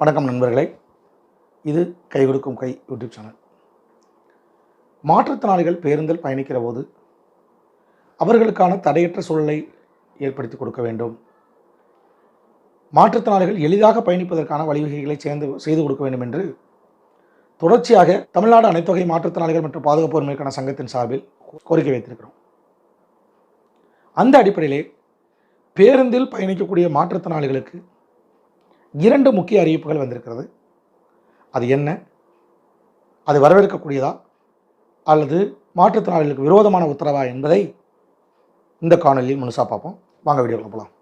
வணக்கம் நண்பர்களே. இது கை கொடுக்கும் கை யூடியூப் சேனல். மாற்றுத்திறனாளிகள் பேருந்தில் பயணிக்கிற போது அவர்களுக்கான தடையற்ற சூழலை ஏற்படுத்தி கொடுக்க வேண்டும். மாற்றுத்திறனாளிகள் எளிதாக பயணிப்பதற்கான வழிவகைகளை சேர்ந்து செய்து கொடுக்க வேண்டும் என்று தொடர்ச்சியாக தமிழ்நாடு அனைத்தொகை மாற்றுத்திறனாளிகள் மற்றும் பாதுகாப்பு உரிமைக்கான சங்கத்தின் சார்பில் கோரிக்கை வைத்திருக்கிறோம். அந்த அடிப்படையிலே பேருந்தில் பயணிக்கக்கூடிய மாற்றுத்திறனாளிகளுக்கு இரண்டு முக்கிய அறிவிப்புகள் வந்திருக்கிறது. அது என்ன? அது வரவேற்கக்கூடியதா? அல்லது மாற்றுத்திறனாளிகளுக்கு விரோதமான உத்தரவா என்பதை இந்த காணொலியில் முழுசாக பார்ப்போம். வாங்க வீடியோவில் போகலாம்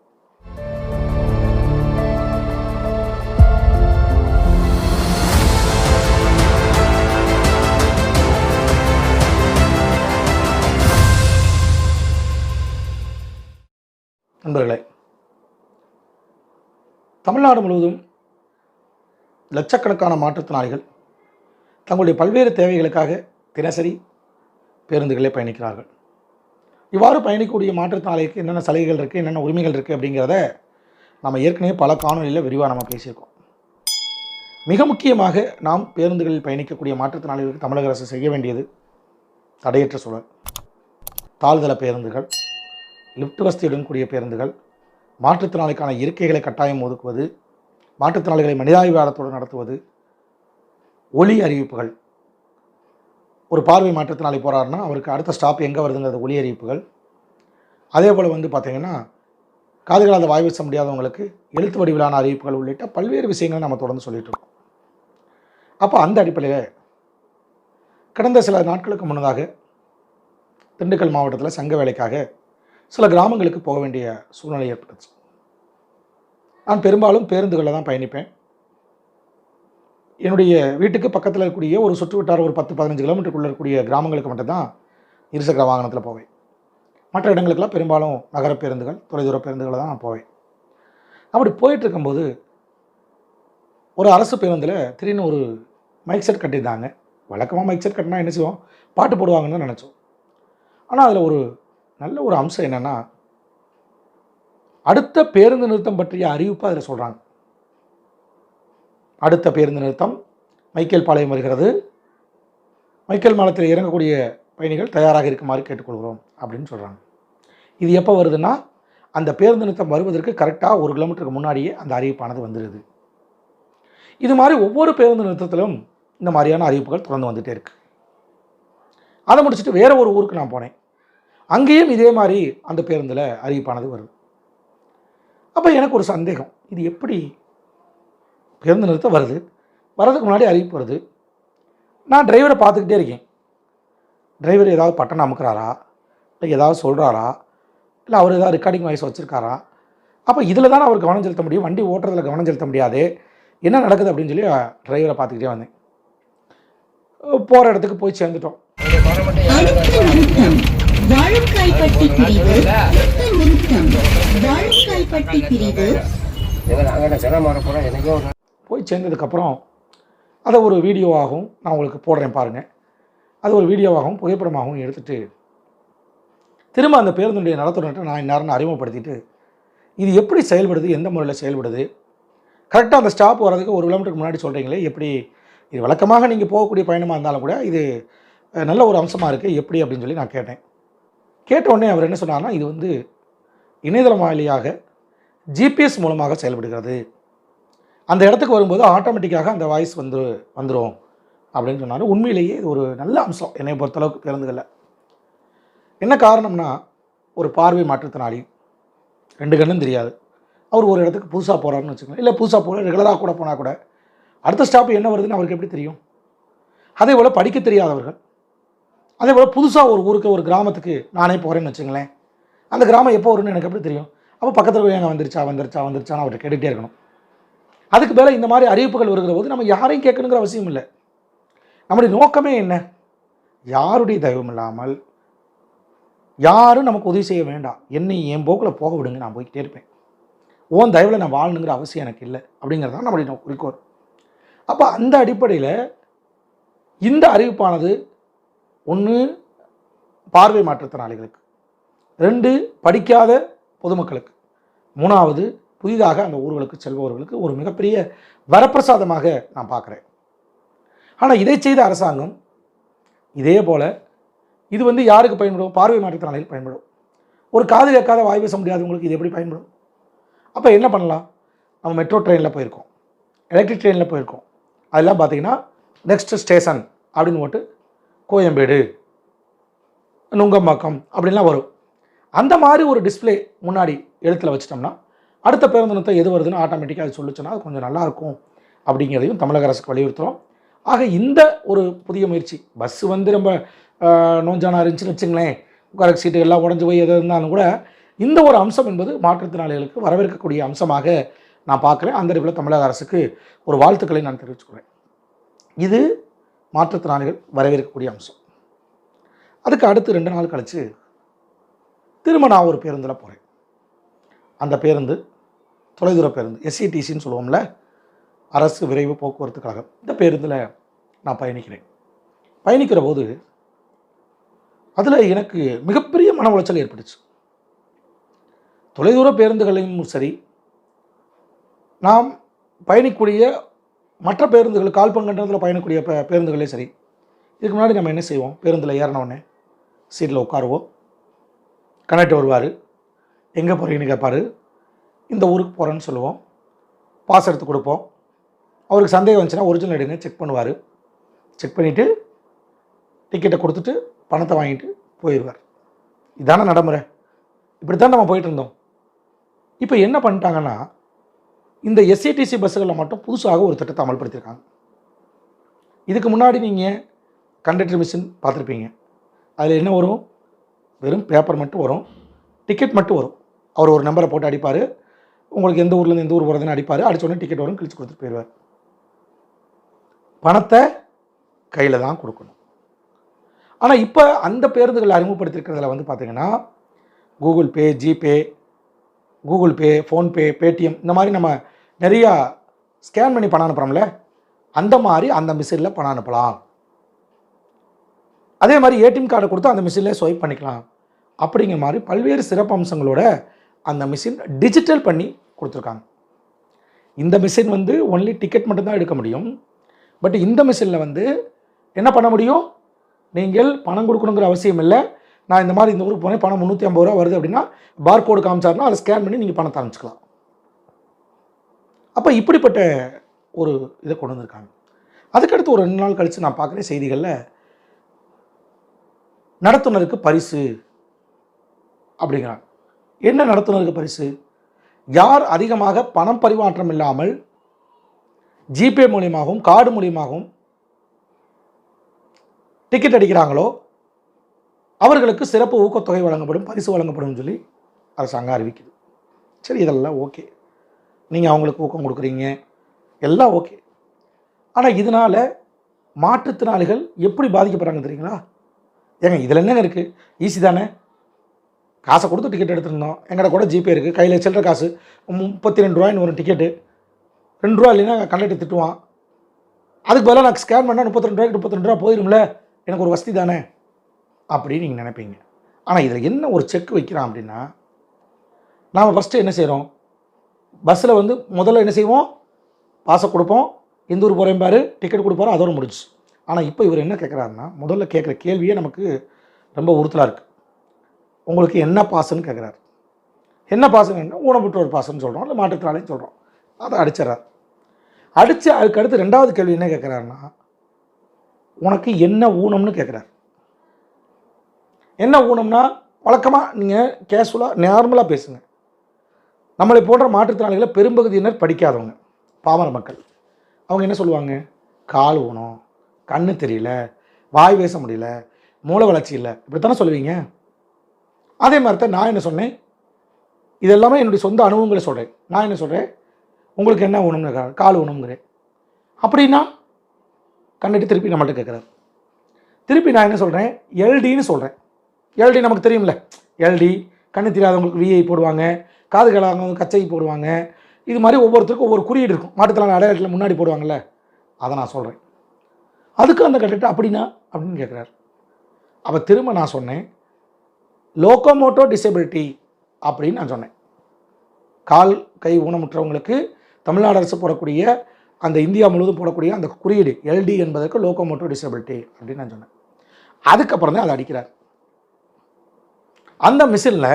நண்பர்களே தமிழ்நாடு முழுவதும் லட்சக்கணக்கான மாற்றுத்திறனாளிகள் தங்களுடைய பல்வேறு தேவைகளுக்காக தினசரி பேருந்துகளே பயணிக்கிறார்கள். இவ்வாறு பயணிக்கக்கூடிய மாற்றுத்திறனாளிக்கு என்னென்ன சலுகைகள் இருக்குது என்னென்ன உரிமைகள் இருக்குது அப்படிங்கிறத நம்ம ஏற்கனவே பல காணொலியில் விரிவாக நம்ம பேசியிருக்கோம். மிக முக்கியமாக நாம் பேருந்துகளில் பயணிக்கக்கூடிய மாற்றுத்திறனாளிகளுக்கு தமிழக அரசு செய்ய வேண்டியது தடையற்ற சூழல். தாழ்தள பேருந்துகள் லிஃப்ட் வசதியுடன் கூடிய பேருந்துகள் மாற்றுத்திறனாளிக்கான இருக்கைகளை கட்டாயம் ஒதுக்குவது மாற்றுத்திறனாளிகளை மனிதாபிவாதத்தோடு நடத்துவது ஒளி அறிவிப்புகள். ஒரு பார்வை மாற்றுத்திறனாளி போகிறாருன்னா அவருக்கு அடுத்த ஸ்டாப் எங்கே வருதுங்கிறது ஒளி அறிவிப்புகள். அதே போல் வந்து பார்த்திங்கன்னா காதுகளால் வாய் வீச முடியாதவங்களுக்கு எழுத்து வடிவிலான அறிவிப்புகள் உள்ளிட்ட பல்வேறு விஷயங்களை நம்ம தொடர்ந்து சொல்லிகிட்டு இருக்கோம். அப்போ அந்த அடிப்படையில் கடந்த சில நாட்களுக்கு முன்னதாக திண்டுக்கல் மாவட்டத்தில் சங்க வேலைக்காக சில கிராமங்களுக்கு போக வேண்டிய சூழ்நிலை ஏற்பட்டுச்சு. நான் பெரும்பாலும் பேருந்துகளில் தான் பயணிப்பேன். என்னுடைய வீட்டுக்கு பக்கத்தில் இருக்கக்கூடிய ஒரு சுற்று வட்டார ஒரு பத்து பதினஞ்சு கிலோமீட்டருக்குள்ளே இருக்கக்கூடிய கிராமங்களுக்கு மட்டும்தான் இருசக்கர வாகனத்தில் போவேன். மற்ற இடங்களுக்கெல்லாம் பெரும்பாலும் நகர பேருந்துகள் தொலைதூர பேருந்துகளில் தான் நான் போவேன். அப்படி போயிட்டு இருக்கும்போது ஒரு அரசு பேருந்தில் திடீர்னு ஒரு மைக் செட் கட்டியிருந்தாங்க. வழக்கமாக மைக் செட் கட்டினா என்ன செய்வோம்? பாட்டு போடுவாங்கன்னு நினச்சோம். ஆனால் அதில் ஒரு நல்ல ஒரு அம்சம் என்னென்னா அடுத்த பேருந்து நிறுத்தம் பற்றிய அறிவிப்பு அதில் சொல்கிறாங்க அடுத்த பேருந்து நிறுத்தம் மைக்கேல் பாளையம் வருகிறது. மைக்கேல் மாலத்தில் இறங்கக்கூடிய பயணிகள் தயாராக இருக்குமாறு கேட்டுக்கொள்கிறோம் அப்படின்னு சொல்கிறாங்க இது எப்போ வருதுன்னா அந்த பேருந்து நிறுத்தம் வருவதற்கு கரெக்டாக ஒரு கிலோமீட்டருக்கு முன்னாடியே அந்த அறிவிப்பானது வந்துடுது இது மாதிரி ஒவ்வொரு பேருந்து நிறுத்தத்திலும் இந்த மாதிரியான அறிவிப்புகள் தொடர்ந்து வந்துகிட்டே இருக்குது அதை முடிச்சுட்டு வேறு ஒரு ஊருக்கு நான் போனேன். அங்கேயும் இதே மாதிரி அந்த பேருந்தில் அறிவிப்பானது வருது. அப்போ எனக்கு ஒரு சந்தேகம். இது எப்படி பேருந்து நிறுத்தம் வருது? வர்றதுக்கு முன்னாடி அறிவிப்பு வருது. நான் டிரைவரை பார்த்துக்கிட்டே இருக்கேன். டிரைவர் ஏதாவது பட்டன் அமுக்கிறாரா? இல்லை ஏதாவது சொல்கிறாரா இல்லை அவர் ஏதாவது ரெக்கார்டிங் வாய்ஸ் வச்சுருக்காரா? அப்போ இதில் தான் அவர் கவனம் செலுத்த முடியும். வண்டி ஓட்டுறதில் கவனம் செலுத்த முடியாது. என்ன நடக்குது அப்படின்னு சொல்லி டிரைவரை பார்த்துக்கிட்டே வந்தேன். போகிற இடத்துக்கு போய் சேர்ந்துட்டோம். வாழைக்காய்பட்டி பிரிவு அடுத்த நிறுத்தம் வாழைக்காய்பட்டி பிரிவு. ஒரு போய் சேர்ந்ததுக்கப்புறம் அதை ஒரு வீடியோவாகவும் நான் உங்களுக்கு போடுறேன் பாருங்கள் அது ஒரு வீடியோவாகவும் புகைப்படமாகவும் எடுத்துட்டு திரும்ப அந்த பேருந்துடைய நடத்துனர்கிட்ட நான் இந்நேரம் அறிமுகப்படுத்திட்டு இது எப்படி செயல்படுது எந்த முறையில் செயல்படுது? கரெக்டாக அந்த ஸ்டாப் வர்றதுக்கு ஒரு கிலோமீட்டருக்கு முன்னாடி சொல்கிறீங்களே எப்படி இது வழக்கமாக நீங்கள் போகக்கூடிய பயணமாக இருந்தாலும் கூட இது நல்ல ஒரு அம்சமாக இருக்குது எப்படி அப்படின்னு சொல்லி நான் கேட்டேன். கேட்ட உடனே அவர் என்ன சொன்னார்னா இது வந்து இணையதளம் ஜிபிஎஸ் மூலமாக செயல்படுகிறது. அந்த இடத்துக்கு வரும்போது ஆட்டோமேட்டிக்காக அந்த வாய்ஸ் வந்து வந்துடும் அப்படின்னு சொன்னார். உண்மையிலேயே இது ஒரு நல்ல அம்சம். என்னை பொறுத்தளவுக்கு பேருந்துகளில். என்ன காரணம்னா ஒரு பார்வை மாற்றுத்திறனாளி. ரெண்டு கண்ணும் தெரியாது. அவர் ஒரு இடத்துக்கு புதுசாக போகிறாருன்னு வச்சுக்கோங்க இல்லை புதுசாக போகிற ரெகுலராக கூட போனால் கூட. அடுத்த ஸ்டாப் என்ன வருதுன்னு அவருக்கு எப்படி தெரியும்? அதே போல் படிக்க தெரியாதவர்கள் அதே போல் புதுசாக ஒரு ஊருக்கு ஒரு கிராமத்துக்கு நானே போகிறேன்னு வச்சுங்களேன். அந்த கிராமம் எப்போ வரும்னு எனக்கு எப்படி தெரியும்? அப்போ பக்கத்தில் போய் அங்கே வந்துருச்சா வந்துருச்சா வந்துருச்சான்னு அவர்கிட்ட கேட்டுகிட்டே இருக்கணும். அதுக்கு மேலே இந்த மாதிரி அறிவிப்புகள் வருகிற போது நம்ம யாரையும் கேட்கணுங்கிற அவசியம் இல்லை. நம்முடைய நோக்கமே என்ன? யாருடைய தெய்வம் இல்லாமல் யாரும் நமக்கு உதவி செய்ய வேண்டாம். என்னை என் போக்கில் போக விடுங்க நான் போய்கிட்டே இருப்பேன். ஓன் தயவில் நான் வாழணுங்கிற அவசியம் எனக்கு இல்லை அப்படிங்கிறது தான் நம்முடைய குறிக்கோள் அப்போ அந்த அடிப்படையில் இந்த அறிவிப்பானது ஒன்று பார்வை மாற்றுத்திறனாளிகளுக்கு. ரெண்டு படிக்காத பொதுமக்களுக்கு. மூணாவது புதிதாக அந்த ஊர்களுக்கு செல்பவர்களுக்கு ஒரு மிகப்பெரிய வரப்பிரசாதமாக நான் பார்க்குறேன். ஆனால் இதை செய்த அரசாங்கம் இதே போல் இது வந்து யாருக்கு பயன்படும்? பார்வை மாற்றுத்திறனாளிகள் பயன்படும். ஒரு காது கேட்காத வாய் பேச முடியாதவங்களுக்கு இது எப்படி பயன்படும்? அப்போ என்ன பண்ணலாம்? நம்ம மெட்ரோ ட்ரெயினில் போயிருக்கோம். எலக்ட்ரிக் ட்ரெயினில் போயிருக்கோம். அதெல்லாம் பார்த்தீங்கன்னா நெக்ஸ்ட் ஸ்டேஷன் அப்படின்னு போட்டு கோயம்பேடு நுங்கம்பாக்கம் அப்படின்லாம் வரும். அந்த மாதிரி ஒரு டிஸ்ப்ளே முன்னாடி எழுத்தில் வச்சிட்டோம்னா அடுத்த பேருந்து நிறுத்தம் எது வருதுன்னு ஆட்டோமேட்டிக்காக அது சொல்லிச்சுன்னா அது கொஞ்சம் நல்லாயிருக்கும் அப்படிங்கிறதையும் தமிழக அரசுக்கு வலியுறுத்துகிறோம் ஆக இந்த ஒரு புதிய முயற்சி பஸ் வந்து ரொம்ப நோஞ்சானா இருந்துச்சுன்னு வச்சுங்களேன் உட்கார சீட்டு எல்லாம் உடஞ்சி போய் எது இருந்தாலும் கூட இந்த ஒரு அம்சம் என்பது மாற்றுத்திறனாளிகளுக்கு வரவேற்கக்கூடிய அம்சமாக நான் பார்க்குறேன். அந்த இடத்துல தமிழக அரசுக்கு ஒரு வாழ்த்துக்களை நான் தெரிவிச்சுக்கிறேன். இது மாற்றுத்திறனாளிகள் வரவேற்கக்கூடிய அம்சம். அதுக்கு அடுத்து ரெண்டு நாள் கழித்து திரும்ப நான் ஒரு பேருந்தில் போகிறேன் அந்த பேருந்து தொலைதூர பேருந்து எஸ்சிடிசின்னு சொல்லுவோம்ல அரசு விரைவு போக்குவரத்து கழகம். இந்த பேருந்தில் நான் பயணிக்கிறேன். பயணிக்கிற போது அதில் எனக்கு மிகப்பெரிய மன உளைச்சல் ஏற்பட்டுச்சு. தொலைதூர பேருந்துகளையும் சரி நாம் பயணிக்கூடிய மற்ற பேருந்துகள் கால்பங்கன்றத்தில் பயணக்கூடிய பே பேருந்துகளே சரி. இதுக்கு முன்னாடி நம்ம என்ன செய்வோம்? பேருந்தில் ஏறினவுடனே சீட்டில் உட்காருவோம். கனெக்ட் வருவார். எங்கே போகிறீங்கன்னு கேட்பார் இந்த ஊருக்கு போகிறேன்னு சொல்லுவோம். பாஸ் எடுத்து கொடுப்போம். அவருக்கு சந்தேகம் வந்துச்சுன்னா ஒரிஜினல் எடுங்க செக் பண்ணுவார். செக் பண்ணிவிட்டு டிக்கெட்டை கொடுத்துட்டு பணத்தை வாங்கிட்டு போயிடுவார் இதான நடைமுறை. இப்படி தான் நம்ம போயிட்டு இருந்தோம். இப்போ என்ன பண்ணிட்டாங்கன்னா இந்த எஸ்சிடிசி பஸ்ஸுகளில் மட்டும் புதுசாக ஒரு திட்டத்தை அமல்படுத்தியிருக்காங்க. இதுக்கு முன்னாடி நீங்கள் கண்டக்டர் மிஷின் பார்த்துருப்பீங்க. அதில் என்ன வரும்? வெறும் பேப்பர் மட்டும் வரும். டிக்கெட் மட்டும் வரும். அவர் ஒரு நம்பரை போட்டு அடிப்பார். உங்களுக்கு எந்த ஊர்லேருந்து எந்த ஊர் போகிறதுன்னு அடிப்பார். அடித்தோடனே டிக்கெட் வரும் கிழிச்சு கொடுத்துட்டு போயிடுவார் பணத்தை கையில் தான் கொடுக்கணும். ஆனால் இப்போ அந்த பேருந்துகள் அறிமுகப்படுத்தியிருக்கிறதுல வந்து பார்த்தீங்கன்னா Google Pay GPay Google Pay PhonePe Paytm இந்த மாதிரி நம்ம நிறையா ஸ்கேன் பண்ணி பணம் அனுப்புகிறோம்ல அந்த மாதிரி அந்த மிஷினில் பணம் அனுப்பலாம். அதே மாதிரி ஏடிஎம் கார்டை கொடுத்து அந்த மிஷினில் ஸ்வைப் பண்ணிக்கலாம். அப்படிங்கிற மாதிரி பல்வேறு சிறப்பு அம்சங்களோட அந்த மிஷின் டிஜிட்டல் பண்ணி கொடுத்துருக்காங்க. இந்த மிஷின் வந்து ஒன்லி டிக்கெட் மட்டும்தான் எடுக்க முடியும். பட் இந்த மிஷினில் வந்து என்ன பண்ண முடியும்? நீங்கள் பணம் கொடுக்கணுங்கிற அவசியம் இல்லை. நான் இந்த மாதிரி இந்த ஊருக்கு போனேன் பணம் முந்நூற்றி ஐம்பது ரூபா வருது அப்படின்னா பார் கோடு காமிச்சாருன்னா அதை ஸ்கேன் பண்ணி நீங்கள் பணத்தை அனுப்பிச்சிக்கலாம். அப்போ இப்படிப்பட்ட ஒரு இதை கொண்டு வந்திருக்காங்க. அதுக்கடுத்து ஒரு ரெண்டு நாள் கழித்து நான் பார்க்குற செய்திகளில் நடத்துனருக்கு பரிசு அப்படிங்கிறாங்க. என்ன நடத்துனருக்கு பரிசு? யார் அதிகமாக பணம் பரிமாற்றம் இல்லாமல் ஜிபே மூலியமாகவும் கார்டு மூலியமாகவும் டிக்கெட் அடிக்கிறாங்களோ அவர்களுக்கு சிறப்பு ஊக்கத்தொகை வழங்கப்படும் பரிசு வழங்கப்படும் சொல்லி அரசாங்கம் அறிவிக்குது. சரி இதெல்லாம் ஓகே. நீங்கள் அவங்களுக்கு ஊக்கம் கொடுக்குறீங்க. எல்லாம் ஓகே. ஆனால் இதனால் மாற்றுத்திறனாளிகள் எப்படி பாதிக்கப்படுறாங்க தெரியுங்களா? ஏங்க இதில் என்னங்க இருக்குது ஈஸி தானே? காசை கொடுத்து டிக்கெட் எடுத்துருந்தோம். எங்கள்கிட்ட கூட ஜிபே இருக்குது கையில் சில்லற காசு. முப்பத்தி ரெண்டு ரூபாய்னு ஒரு டிக்கெட்டு ரெண்டு ரூபா இல்லைன்னா கண்டக்டர் திட்டுவான். அதுக்கு பதிலாக நான் ஸ்கேன் பண்ணால் முப்பத்தி ரெண்டு ரூபாய்க்கு முப்பத்தி ரெண்டு ரூபா போயிடும்ல எனக்கு ஒரு வசதி தானே? அப்படின்னு நீங்கள் நினைப்பீங்க. ஆனால் இதில் என்ன ஒரு செக் வைக்கிறான் அப்படின்னா நாம் ஃபஸ்ட்டு என்ன செய்கிறோம் பஸ்ஸில் வந்து முதல்ல என்ன செய்வோம்? பாசை கொடுப்போம். எந்த ஊர் போகிறேன் பாரு டிக்கெட் கொடுப்பாரு அதோட முடிச்சு ஆனால் இப்போ இவர் என்ன கேட்குறாருன்னா முதல்ல கேட்குற கேள்வியே நமக்கு ரொம்ப உறுத்தலாக இருக்குது உங்களுக்கு என்ன பாசுன்னு கேட்குறாரு என்ன பாசுன்னு ஊனமுற்றோர் பாசம்னு சொல்கிறோம் இல்லை மாற்றுத்திறனாளின்னு சொல்கிறோம் அதை அடிச்சிடறார். அடித்து அதுக்கு அடுத்து ரெண்டாவது கேள்வி என்ன கேட்குறாருன்னா உனக்கு என்ன ஊனம்னு கேட்குறாரு என்ன ஊனம்னா வழக்கமாக நீங்கள் கேஷுவலாக நார்மலாக பேசுங்க. நம்மளை போன்ற மாற்றுத்திறனாளிகளை பெரும்பகுதியினர் படிக்காதவங்க பாமர மக்கள். அவங்க என்ன சொல்லுவாங்க? கால் ஊனம் கண்ணு தெரியல வாய் பேச முடியல மூளை வளர்ச்சி இல்லை. இப்படித்தானே சொல்லுவீங்க? அதே மாதிரி தான் நான் என்ன சொன்னேன்? இது எல்லாமே என்னுடைய சொந்த அனுபவங்களை சொல்கிறேன் நான் என்ன சொல்கிறேன் உங்களுக்கு என்ன ஊனம்னு கால் ஊனம்ங்கிறேன் அப்படின்னா கண்ணிட்டு திருப்பி நம்மள்ட்ட கேட்குறாரு. திருப்பி நான் என்ன சொல்கிறேன் எல்டின்னு சொல்கிறேன் எல்டி நமக்கு தெரியும்ல? எல்டி கண்ணு தெரியாதவங்களுக்கு விஐ போடுவாங்க. காது கேளாதவங்க கச்சை போடுவாங்க. இது மாதிரி ஒவ்வொருத்தருக்கும் ஒவ்வொரு குறியீடு இருக்கும். மாட்டுத்திறனாளி அடையாளத்தில் முன்னாடி போடுவாங்கள்ல அதை நான் சொல்கிறேன் அதுக்கு அந்த கண்டக்டர் அப்படின்னா அப்படின்னு கேட்குறாரு அப்போ திரும்ப நான் சொன்னேன் லோக்கோமோட்டோ டிசபிலிட்டி அப்படின்னு நான் சொன்னேன். கால் கை ஊனமுற்றவங்களுக்கு தமிழ்நாடு அரசு போடக்கூடிய அந்த இந்தியா முழுவதும் போடக்கூடிய அந்த குறியீடு எல்டி என்பதற்கு லோக்கோமோட்டோ டிசபிலிட்டி அப்படின்னு நான் சொன்னேன். அதுக்கப்புறம் தான் அதை அடிக்கிறார். அந்த மிஷினில்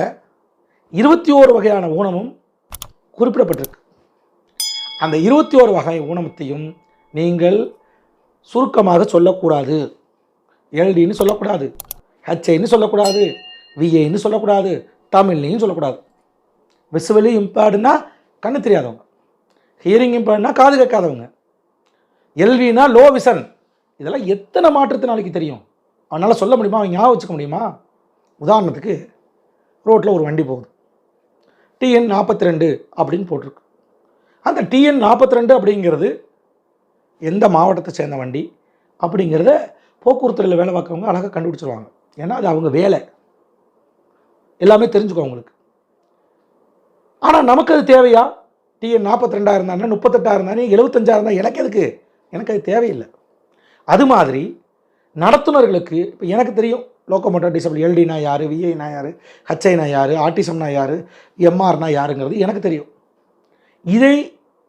இருபத்தி ஓரு வகையான ஊனமும் குறிப்பிடப்பட்டிருக்கு. அந்த இருபத்தி ஓரு வகை ஊனமத்தையும் நீங்கள் சுருக்கமாக சொல்லக்கூடாது. எல்டின்னு சொல்லக்கூடாது. ஹெச்ஐன்னு சொல்லக்கூடாது. விஏன்னு சொல்லக்கூடாது. தமிழ்லையும் சொல்லக்கூடாது. விசுவலி இம்பேர்டுனா கண்ணு தெரியாதவங்க. ஹியரிங் இம்பேர்ட்னா காது கேட்காதவங்க. எல்வினா லோ விசன் இதெல்லாம் எத்தனை மாற்றுத்திறனாளிக்கு தெரியும்? அவனால் சொல்ல முடியுமா? அவன் ஞாபகம் வச்சுக்க முடியுமா? உதாரணத்துக்கு ரோட்டில் ஒரு வண்டி போகுது. டிஎன் நாற்பத்தி ரெண்டு அப்படின்னு போட்டிருக்கு. அந்த டிஎன் நாற்பத்தி ரெண்டு அப்படிங்கிறது எந்த மாவட்டத்தை சேர்ந்த வண்டி அப்படிங்கிறத போக்குவரத்துறையில் வேலை பார்க்குறவங்க அழகாக கண்டுபிடிச்சிருவாங்க. ஏன்னா அது அவங்க வேலை. எல்லாமே தெரிஞ்சுக்கும் அவங்களுக்கு. ஆனால் நமக்கு அது தேவையா? டிஎன் நாற்பத்தி ரெண்டாக இருந்தானே முப்பத்தெட்டாக இருந்தானே எழுபத்தஞ்சாக இருந்தால் எனக்கு எதுக்கு? எனக்கு அது தேவையில்லை. அது மாதிரி நடத்துனர்களுக்கு இப்போ எனக்கு தெரியும் லோக்கோமோட்டர் டிசபிள் எல்டினா யார் விஐனா யார் ஹச்ஐனா யார் ஆர்டிசம்னா யார் எம்ஆர்னா யாருங்கிறது எனக்கு தெரியும். இதை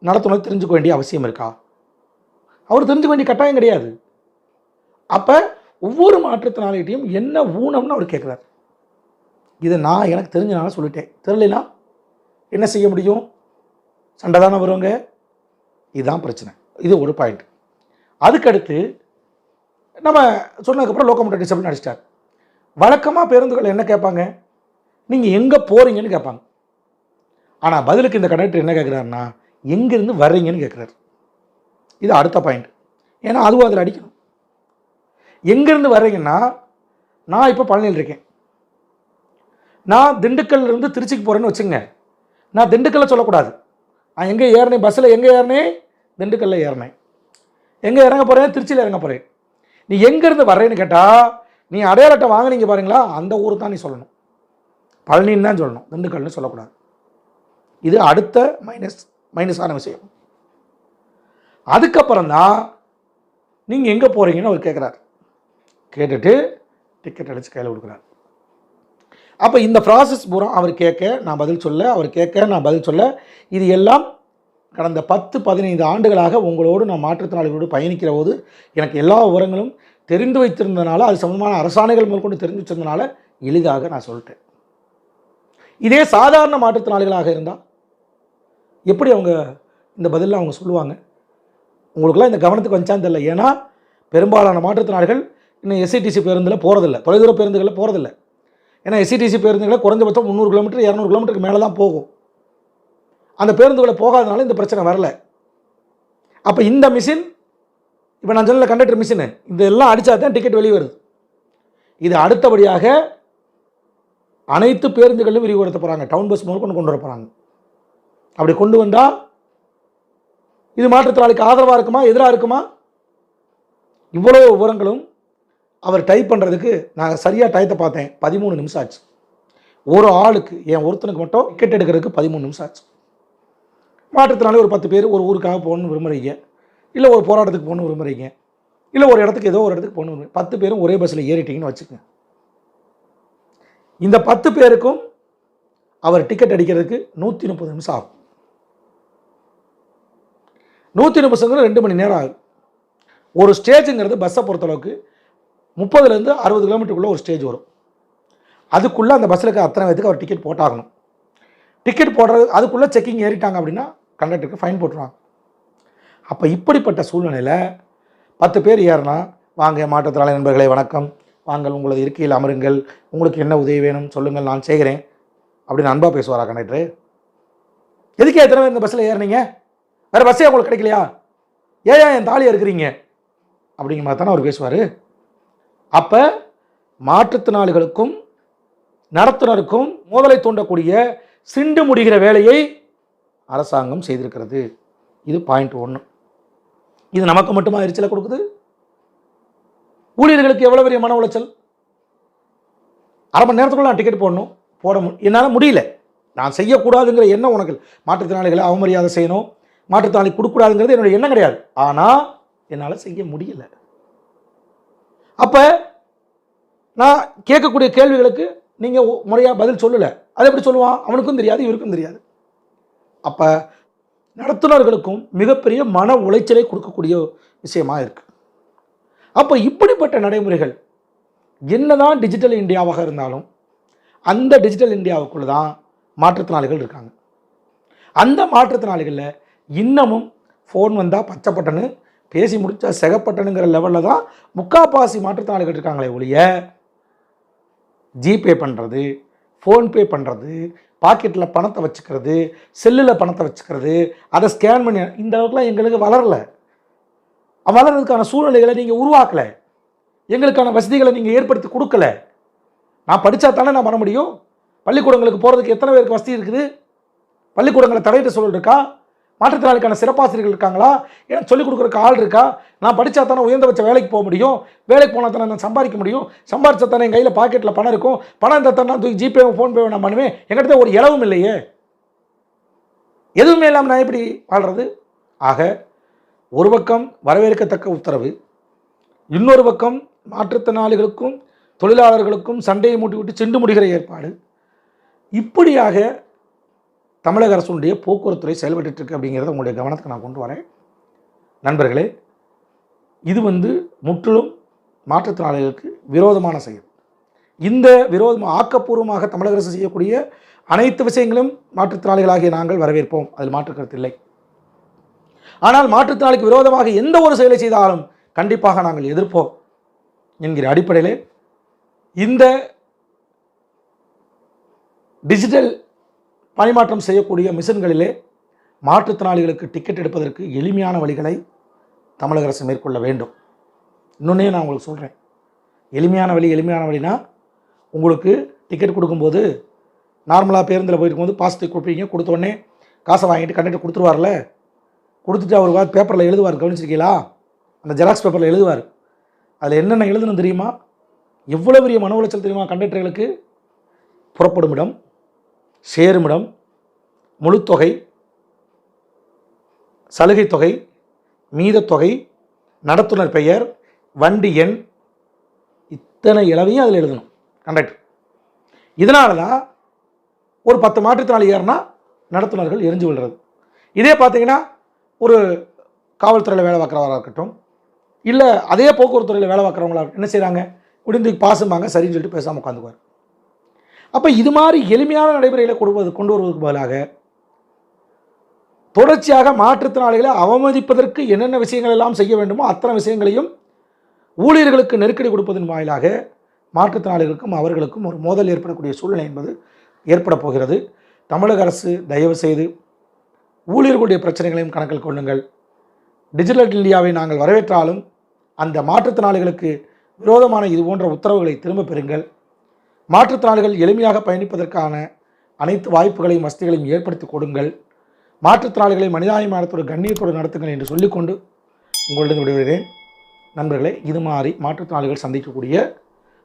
நடத்துனர் தெரிஞ்சுக்க வேண்டிய அவசியம் இருக்கா? அவர் தெரிஞ்சுக்க வேண்டிய கட்டாயம் கிடையாது. அப்போ ஒவ்வொரு மாற்றுத்திறனாளிகிட்டையும் என்ன ஊனம்னு அவர் கேட்குறாரு. இதை நான் எனக்கு தெரிஞ்சனால சொல்லிட்டேன். தெரியலனா என்ன செய்ய முடியும்? சண்டை தானே வருவாங்க இதுதான் பிரச்சனை. இது ஒரு பாயிண்ட் அதுக்கடுத்து நம்ம சொன்னதுக்கப்புறம் லோக்கோமோட்டர் டிசபிள் அடிச்சிட்டார் வழக்கமாக பேருந்துகள் என்ன கேட்பாங்க? நீங்கள் எங்கே போகிறீங்கன்னு கேட்பாங்க. ஆனால் பதிலுக்கு இந்த கண்டக்டர் என்ன கேட்குறாருன்னா எங்கேருந்து வர்றீங்கன்னு கேட்குறாரு. இது அடுத்த பாயிண்ட் ஏன்னா அதுவும் அதில் அடிக்கணும். எங்கேருந்து வர்றீங்கன்னா நான் இப்போ பழனியில் இருக்கேன். நான் திண்டுக்கல்ல இருந்து திருச்சிக்கு போகிறேன்னு வச்சுங்க நான் திண்டுக்கல்ல சொல்லக்கூடாது. நான் எங்கே ஏறினேன்? பஸ்ஸில் எங்கே ஏறினேன்? திண்டுக்கல்ல ஏறினேன். எங்கே இறங்க போகிறேன் திருச்சியில் இறங்க போகிறேன் நீ எங்கேருந்து வர்றேன்னு கேட்டால் நீ அடையாள அட்டை வாங்குனீங்க பாருங்களா அந்த ஊர் தான் நீ சொல்லணும். பழனின்னு தான் சொல்லணும். திண்டுக்கல்னு சொல்லக்கூடாது. இது அடுத்த மைனஸ் மைனஸான விஷயம். அதுக்கப்புறம் தான் நீங்கள் எங்கே போகிறீங்கன்னு அவர் கேட்குறாரு கேட்டுட்டு டிக்கெட் அடித்து கையில் கொடுக்குறாரு. அப்போ இந்த ப்ராசஸ் பூரா அவர் கேட்க நான் பதில் சொல்ல அவர் கேட்க நான் பதில் சொல்ல இது எல்லாம் கடந்த பத்து பதினைந்து ஆண்டுகளாக உங்களோடு நான் மாற்றுத்திறனாளிகளோடு பயணிக்கிற போது எனக்கு எல்லா விவரங்களும் தெரிந்து வைத்திருந்தனால அது சம்பந்தமான அரசாணைகள் முதற்கொண்டு தெரிஞ்சு வச்சிருந்தனால எளிதாக நான் சொல்லிட்டேன். இதே சாதாரண மாற்றுத்திறனாளிகளாக இருந்தால் எப்படி அவங்க இந்த பதிலில் அவங்க சொல்லுவாங்க? உங்களுக்குலாம் இந்த கவனத்துக்கு வந்துச்சான்னு தெரியல. ஏன்னா பெரும்பாலான மாற்றுத்திறனாளிகள் இன்னும் எஸ்சிடிசி பேருந்தில் போகிறதில்ல தொலைதூர பேருந்துகளில் போகிறதில்ல ஏன்னா எஸ்சிடிசி பேருந்துகளை குறைஞ்சபட்சம் முந்நூறு கிலோமீட்டர் இரநூறு கிலோமீட்டருக்கு மேலே தான் போகும். அந்த பேருந்துகளை போகாதனால இந்த பிரச்சனை வரல. அப்போ இந்த மிஷின் இப்போ நான் சொன்ன கண்டக்டர் மிஷினு இதெல்லாம் அடித்தா தான் டிக்கெட் வெளியே வருது. இது அடுத்தபடியாக அனைத்து பேருந்துகளிலும் விரிவுபடுத்த போகிறாங்க டவுன் பஸ் முதல் கொண்டு கொண்டு வர போகிறாங்க அப்படி கொண்டு வந்தால் இது மாற்றுத்திறனாளிக்கு ஆதரவாக இருக்குமா எதிராக இருக்குமா? இவ்வளோ விவரங்களும் அவர் டைப் பண்ணுறதுக்கு நான் சரியாக டயத்தை பார்த்தேன். பதிமூணு நிமிஷம் ஆச்சு. ஒரு ஆளுக்கு என் ஒருத்தனுக்கு மட்டும் டிக்கெட் எடுக்கிறதுக்கு பதிமூணு நிமிஷம் ஆச்சு. மாற்றுத்திறனாளி ஒரு பத்து பேர் ஒரு ஊருக்காக போகணும்னு விரும்புகிறீங்க இல்லை ஒரு போராட்டத்துக்கு போகணும் விரும்புகிறீங்க இல்லை ஒரு இடத்துக்கு ஏதோ ஒரு இடத்துக்கு போகணும் பத்து பேரும் ஒரே பஸ்ஸில் ஏறிட்டீங்கன்னு வச்சுக்கோங்க. இந்த பத்து பேருக்கும் அவர் டிக்கெட் அடிக்கிறதுக்கு நூற்றி முப்பது நிமிஷம் ஆகும். நூற்றி முப்பதுங்கிறது ரெண்டு மணி நேரம் ஆகும். ஒரு ஸ்டேஜுங்கிறது பஸ்ஸை பொறுத்தளவுக்கு முப்பதுலேருந்து அறுபது கிலோமீட்டருக்குள்ளே ஒரு ஸ்டேஜ் வரும். அதுக்குள்ளே அந்த பஸ்ஸில் இருக்க அத்தனை பேத்துக்கு அவர் டிக்கெட் போட்டாகணும். டிக்கெட் போடுறது அதுக்குள்ளே செக்கிங் ஏறிட்டாங்க அப்படின்னா கண்டக்டருக்கு ஃபைன் போட்டுருவாங்க. அப்போ இப்படிப்பட்ட சூழ்நிலையில் பத்து பேர் ஏறினா வாங்க மாற்றுத்திறனாளி நண்பர்களே வணக்கம். வாங்கள் உங்களது இருக்கையில் அமருங்கள். உங்களுக்கு என்ன உதவி வேணும் சொல்லுங்கள் நான் செய்கிறேன். அப்படின்னு அன்பாக பேசுவாரா கண்டக்டரு? எதுக்கு எத்தனை பேர் இந்த பஸ்ஸில் ஏறினீங்க? வேறு பஸ்ஸே உங்களுக்கு கிடைக்கலையா? ஏன் ஏன் என் தாலியாக இருக்கிறீங்க அப்படிங்கிற மாதிரி தானே அவர் பேசுவார். அப்போ மாற்றுத்திறனாளிகளுக்கும் நடத்துனருக்கும் மோதலை தூண்டக்கூடிய சிண்டு முடிகிற வேலையை அரசாங்கம் செய்திருக்கிறது. இது பாயிண்ட் ஒன்று இது நமக்கு மட்டுமா எரிச்சலை கொடுக்குது? ஊழியர்களுக்கு எவ்வளோ பெரிய மன உளைச்சல்? அரை மணி நேரத்துக்குள்ள நான் டிக்கெட் போடணும். போட மு என்னால் முடியல. நான் செய்யக்கூடாதுங்கிற எண்ணம் உனக்கு மாற்றுத்திறனாளிகளை அவமரியாதை செய்யணும். மாற்றுத்திறனாளி கொடுக்கக்கூடாதுங்கிறது என்னுடைய எண்ணம் கிடையாது. ஆனால் என்னால் செய்ய முடியல. அப்போ நான் கேட்கக்கூடிய கேள்விகளுக்கு நீங்கள் முறையாக பதில் சொல்லலை. அதை எப்படி சொல்லுவான்? அவனுக்கும் தெரியாது இவருக்கும் தெரியாது. அப்போ நடத்துனர்களுக்கும் மிகப்பெரிய மன உளைச்சலை கொடுக்கக்கூடிய விஷயமாக இருக்குது அப்போ இப்படிப்பட்ட நடைமுறைகள் என்னதான் டிஜிட்டல் இந்தியாவாக இருந்தாலும் அந்த டிஜிட்டல் இந்தியாவுக்குள்ள தான் மாற்றுத்திறனாளிகள் இருக்காங்க. அந்த மாற்றுத்திறனாளிகளில் இன்னமும் ஃபோன் வந்தால் பச்சை பட்டனு பேசி முடித்தா செகப்பட்டனுங்கிற லெவலில் தான் முக்காப்பாசி மாற்றுத்திறனாளிகள் இருக்காங்களே ஒழிய ஜிபே பண்ணுறது ஃபோன்பே பண்ணுறது பாக்கெட்டில் பணத்தை வச்சுக்கிறது செல்லில் பணத்தை வச்சுக்கிறது அதை ஸ்கேன் பண்ணி இந்த அளவுக்குலாம் எங்களுக்கு வளரல. வளர்றதுக்கான சூழ்நிலைகளை நீங்கள் உருவாக்கலை. எங்களுக்கான வசதிகளை நீங்கள் ஏற்படுத்தி கொடுக்கல. நான் படித்தா தானே நான் பண்ண முடியும்? பள்ளிக்கூடங்களுக்கு போகிறதுக்கு எத்தனை பேருக்கு வசதி இருக்குது? பள்ளிக்கூடங்களை தடையிட்ட சூழல் இருக்கா? மாற்றுத்திறனாளிக்கான சிறப்பாசிரியர்கள் இருக்காங்களா? ஏன்னா சொல்லிக் கொடுக்குறக்கு ஆள் இருக்கா? நான் படித்தா தானே உயர்ந்தபட்ச வேலைக்கு போக முடியும். வேலைக்கு போனால் தானே நான் சம்பாதிக்க முடியும். சம்பாதிச்சா தானே என் கையில் பாக்கெட்டில் பணம் இருக்கும். பணம் இருந்தால் தானே நான் தூக்கி ஜிபே ஃபோன்பே நான் பண்ணுவேன். எங்கிட்ட ஒரு இலவும் இல்லையே. எதுவுமே இல்லாமல் நான் எப்படி வாழ்கிறது ஆக ஒரு பக்கம் வரவேற்கத்தக்க உத்தரவு இன்னொரு பக்கம் மாற்றுத்திறனாளிகளுக்கும் தொழிலாளர்களுக்கும் சண்டையை மூட்டிவிட்டு சென்று முடிகிற ஏற்பாடு. இப்படியாக தமிழக அரசுடைய போக்குவரத்துறை செயல்பட்டு இருக்கு அப்படிங்கிறத உங்களுடைய கவனத்துக்கு நான் கொண்டு வரேன். நண்பர்களே இது வந்து முற்றிலும் மாற்றுத்திறனாளிகளுக்கு விரோதமான செயல். இந்த விரோதம் ஆக்கப்பூர்வமாக தமிழக அரசு செய்யக்கூடிய அனைத்து விஷயங்களும் மாற்றுத்திறனாளிகளாகிய நாங்கள் வரவேற்போம். அதில் மாற்று கருத்து இல்லை. ஆனால் மாற்றுத்திறனாளிக்கு விரோதமாக எந்த ஒரு செயலை செய்தாலும் கண்டிப்பாக நாங்கள் எதிர்ப்போம் என்கிற அடிப்படையில் இந்த டிஜிட்டல் பணிமாற்றம் செய்யக்கூடிய மிஷின்களிலே மாற்றுத்திறனாளிகளுக்கு டிக்கெட் எடுப்பதற்கு எளிமையான வழிகளை தமிழக அரசு மேற்கொள்ள வேண்டும். இன்னொன்னே நான் உங்களுக்கு சொல்கிறேன் எளிமையான வழி எளிமையான வழினா உங்களுக்கு டிக்கெட் கொடுக்கும்போது நார்மலாக பேருந்தில் போயிருக்கும்போது பாசத்தை பாஸ் கொடுப்பீங்க. கொடுத்தோடனே காசை வாங்கிட்டு கண்டக்டர் கொடுத்துருவார்ல. கொடுத்துட்டு அவர் பேப்பரில் எழுதுவார். கவனிச்சிருக்கீங்களா? அந்த ஜெராக்ஸ் பேப்பரில் எழுதுவார். அதில் என்னென்ன எழுதணும் தெரியுமா? எவ்வளோ பெரிய மன உளைச்சல் தெரியுமா? கண்டக்டர்களுக்கு புறப்படும் இடம். சேருமிடம் முழுத்தொகை சலுகை தொகை மீதத்தொகை நடத்துனர் பெயர் வண்டி எண் இத்தனை இளவையும் அதில் எழுதணும். கண்டக்டர் இதனால தான் ஒரு பத்து மாற்றுத்திறனாளி ஏறினா நடத்துனர்கள் எரிஞ்சு விடுறது இதே பார்த்தீங்கன்னா ஒரு காவல்துறையில் வேலை பார்க்குறவராக இருக்கட்டும் இல்லை அதே போக்குவரத்துறையில் வேலை பார்க்குறவங்களா என்ன செய்கிறாங்க முடிந்து பாசும்பாங்க சரின்னு சொல்லிட்டு பேசாமல் உட்காந்துக்குவார். அப்போ இது மாதிரி எளிமையான நடைமுறையில் கொடுப்பது கொண்டு வருவதற்கு பதிலாக தொடர்ச்சியாக மாற்றுத்திறனாளிகளை அவமதிப்பதற்கு என்னென்ன விஷயங்கள் எல்லாம் செய்ய வேண்டுமோ அத்தனை விஷயங்களையும் ஊழியர்களுக்கு நெருக்கடி கொடுப்பதன் வாயிலாக மாற்றுத்திறனாளிகளுக்கும் அவர்களுக்கும் ஒரு மோதல் ஏற்படக்கூடிய சூழ்நிலை என்பது ஏற்பட போகிறது. தமிழக அரசு தயவு செய்து ஊழியர்களுடைய பிரச்சனைகளையும் கணக்கில் கொள்ளுங்கள். டிஜிட்டல் இந்தியாவை நாங்கள் வரவேற்றாலும் அந்த மாற்றுத்திறனாளிகளுக்கு விரோதமான இது போன்ற உத்தரவுகளை திரும்பப் பெறுங்கள். மாற்றுத்திறனாளிகள் எளிமையாக பயணிப்பதற்கான அனைத்து வாய்ப்புகளையும் வசதிகளையும் ஏற்படுத்தி கொடுங்கள். மாற்றுத்திறனாளிகளை மனிதாயமானத்தோடு கண்ணியத்தோடு நடத்துங்கள் என்று சொல்லிக்கொண்டு உங்களிடம் விடுகிறேன் நண்பர்களே இது மாதிரி மாற்றுத்திறனாளிகள் சந்திக்கக்கூடிய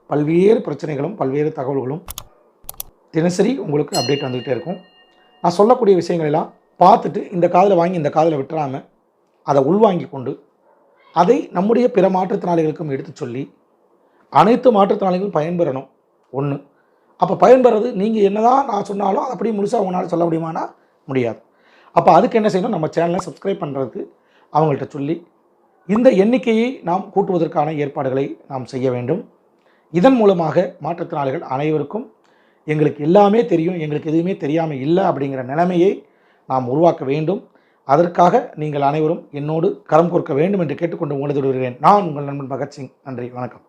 பல்வேறு பிரச்சனைகளும் பல்வேறு தகவல்களும் தினசரி உங்களுக்கு அப்டேட் வந்துக்கிட்டே இருக்கும். நான் சொல்லக்கூடிய விஷயங்களெல்லாம் பார்த்துட்டு இந்த காதில் வாங்கி இந்த காதில் விட்டுறாமல் அதை உள்வாங்கி கொண்டு அதை நம்முடைய பிற மாற்றுத்திறனாளிகளுக்கும் எடுத்து சொல்லி அனைத்து மாற்றுத்திறனாளிகளும் பயன்பெறணும். ஒன்று அப்போ பயன்பெறது நீங்கள் என்ன தான் நான் சொன்னாலும் அது அப்படியே முழுசாக உங்களால் சொல்ல முடியுமானா? முடியாது. அப்போ அதுக்கு என்ன செய்யணும்? நம்ம சேனலை சப்ஸ்கிரைப் பண்ணுறதுக்கு அவங்கள்ட்ட சொல்லி இந்த எண்ணிக்கையை நாம் கூட்டுவதற்கான ஏற்பாடுகளை நாம் செய்ய வேண்டும். இதன் மூலமாக மாற்றுத்திறனாளிகள் அனைவருக்கும் எங்களுக்கு எல்லாமே தெரியும் எங்களுக்கு எதுவுமே தெரியாமல் இல்லை அப்படிங்கிற நிலைமையை நாம் உருவாக்க வேண்டும். அதற்காக நீங்கள் அனைவரும் என்னோடு கரம் கோர்க்க வேண்டும் என்று கேட்டுக்கொண்டு உங்களது விடுகிறேன் நான் உங்கள் நண்பன் பகத்சிங். நன்றி. வணக்கம்.